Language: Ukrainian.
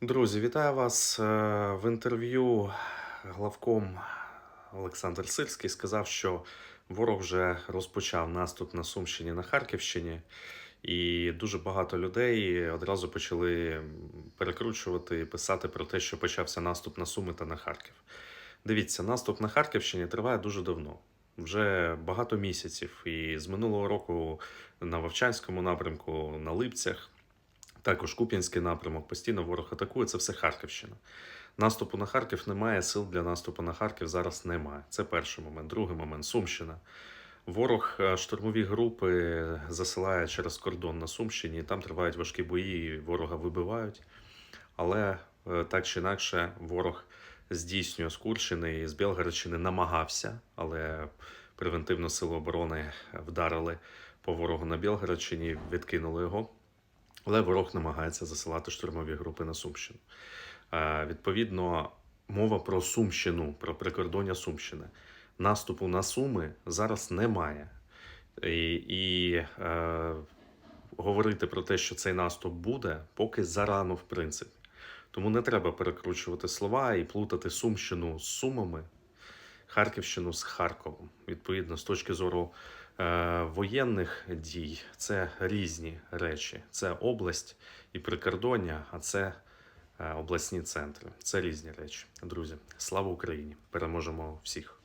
Друзі, вітаю вас. Е, В інтерв'ю главком Олександр Сирський сказав, що ворог вже розпочав наступ на Сумщині на Харківщині, і дуже багато людей одразу почали перекручувати і писати про те, що почався наступ на Суми та на Харків. Дивіться, наступ на Харківщині триває дуже давно. Вже багато місяців, і з минулого року на Вовчанському напрямку, на Липцях, також Куп'янський напрямок, постійно ворог атакує, це все Харківщина. Наступу на Харків немає, сил для наступу на Харків зараз немає. Це перший момент. Другий момент Сумщина. Ворог е, штурмові групи засилає через кордон на Сумщині, там тривають важкі бої, ворога вибивають. Але е, так чи інакше, ворог здійснює з Курщини і з Білгородщини намагався, але превентивно сили оборони вдарили по ворогу на Білгородщині, відкинули його. Але ворог намагається засилати штурмові групи на Сумщину. Е, Відповідно, мова про Сумщину, про прикордоння Сумщини. Наступу на Суми зараз немає. І, і е, говорити про те, що цей наступ буде, поки зарано, в принципі. Тому не треба перекручувати слова і плутати Сумщину з Сумами, Харківщину з Харковом. Відповідно, з точки зору воєнних дій, це різні речі. Це область і прикордоння, а це е, обласні центри. Це різні речі. Друзі, слава Україні! Переможемо всіх!